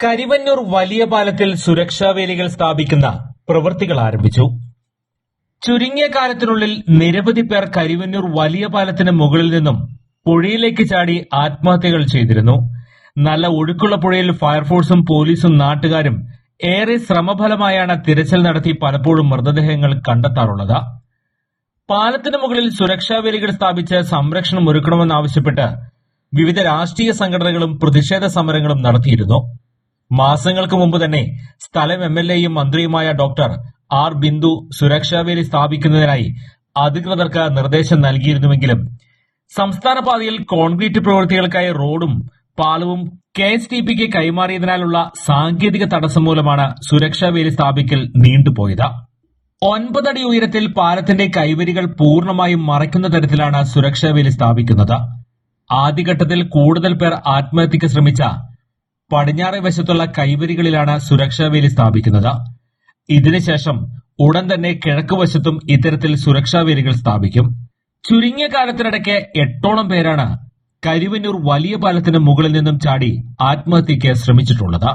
കരിവന്നൂർ വലിയ പാലത്തിൽ സുരക്ഷാ വേലികൾ സ്ഥാപിക്കുന്ന പ്രവൃത്തികൾ ആരംഭിച്ചു. ചുരുങ്ങിയ കാലത്തിനുള്ളിൽ നിരവധി പേർ കരിവന്നൂർ വലിയ പാലത്തിന് മുകളിൽ നിന്നും പുഴയിലേക്ക് ചാടി ആത്മഹത്യകൾ ചെയ്തിരുന്നു. നല്ല ഒഴുക്കുള്ള പുഴയിൽ ഫയർഫോഴ്സും പോലീസും നാട്ടുകാരും ഏറെ ശ്രമഫലമായാണ് തിരച്ചിൽ നടത്തി പലപ്പോഴും മൃതദേഹങ്ങൾ കണ്ടെത്താറുള്ളത്. പാലത്തിന് മുകളിൽ സുരക്ഷാ വേലികൾ സ്ഥാപിച്ച് സംരക്ഷണം ഒരുക്കണമെന്നാവശ്യപ്പെട്ട് വിവിധ രാഷ്ട്രീയ സംഘടനകളും പ്രതിഷേധ സമരങ്ങളും നടത്തിയിരുന്നു. മാസങ്ങൾക്ക് മുമ്പ് തന്നെ സ്ഥലം എം എൽ എയും മന്ത്രിയുമായ ഡോക്ടർ ആർ ബിന്ദു സുരക്ഷാവേലി സ്ഥാപിക്കുന്നതിനായി അധികൃതർക്ക് നിർദ്ദേശം നൽകിയിരുന്നുവെങ്കിലും സംസ്ഥാന പാതയിൽ കോൺക്രീറ്റ് പ്രവൃത്തികൾക്കായി റോഡും പാലവും കെ എസ് ടി പിക്ക് കൈമാറിയതിനാലുള്ള സാങ്കേതിക തടസ്സം മൂലമാണ് സുരക്ഷാ വേലി സ്ഥാപിക്കൽ നീണ്ടുപോയത്. ഒൻപതടി ഉയരത്തിൽ പാലത്തിന്റെ കൈവരികൾ പൂർണമായും മറയ്ക്കുന്ന തരത്തിലാണ് സുരക്ഷാ വേലി സ്ഥാപിക്കുന്നത്. ആദ്യഘട്ടത്തിൽ കൂടുതൽ പേർ ആത്മഹത്യക്ക് ശ്രമിച്ച പടിഞ്ഞാറേ വശത്തുള്ള കൈവരികളിലാണ് സുരക്ഷാ വേലി സ്ഥാപിക്കുന്നത്. ഇതിനുശേഷം ഉടൻ തന്നെ കിഴക്ക് വശത്തും ഇത്തരത്തിൽ സുരക്ഷാ വേലികൾ സ്ഥാപിക്കും. ചുരുങ്ങിയ കാലത്തിനിടയ്ക്ക് എട്ടോളം പേരാണ് കരുവന്നൂർ വലിയ പാലത്തിന് മുകളിൽ നിന്നും ചാടി ആത്മഹത്യക്ക് ശ്രമിച്ചിട്ടുള്ളത്.